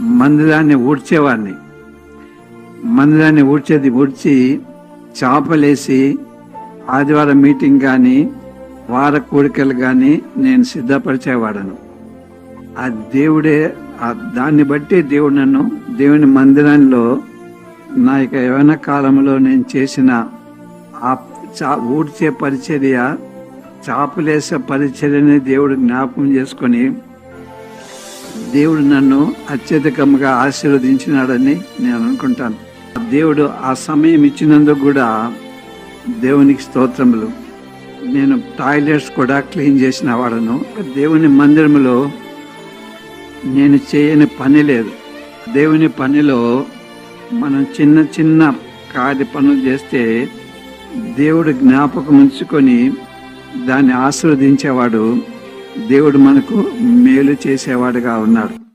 మందిరాన్ని ఊడ్చేవాడిని. మందిరాన్ని ఊడ్చేది ఊడ్చి చాపలేసి ఆదివారం మీటింగ్ కానీ వార కోరికలు కానీ నేను సిద్ధపరిచేవాడను. ఆ దేవుడే దాన్ని బట్టి దేవుడు నన్ను దేవుని మందిరంలో నా యొక్క యవన కాలంలో నేను చేసిన ఆ చా ఊడ్చే పరిచర్య చాపులేసే పరిచర్యని దేవుడు జ్ఞాపకం చేసుకొని దేవుడు నన్ను అత్యధికంగా ఆశీర్వదించినాడని నేను అనుకుంటాను. దేవుడు ఆ సమయం ఇచ్చినందుకు కూడా దేవునికి స్తోత్రములు. నేను టాయిలెట్స్ కూడా క్లీన్ చేసిన వాడను. దేవుని మందిరంలో నేను చేయని పని లేదు. దేవుని పనిలో మనం చిన్న చిన్న కార్య పనులు చేస్తే దేవుడు జ్ఞాపకం ఉంచుకొని దాన్ని ఆశీర్వదించేవాడు దేవుడు మనకు మేలు చేసేవాడుగా ఉన్నాడు.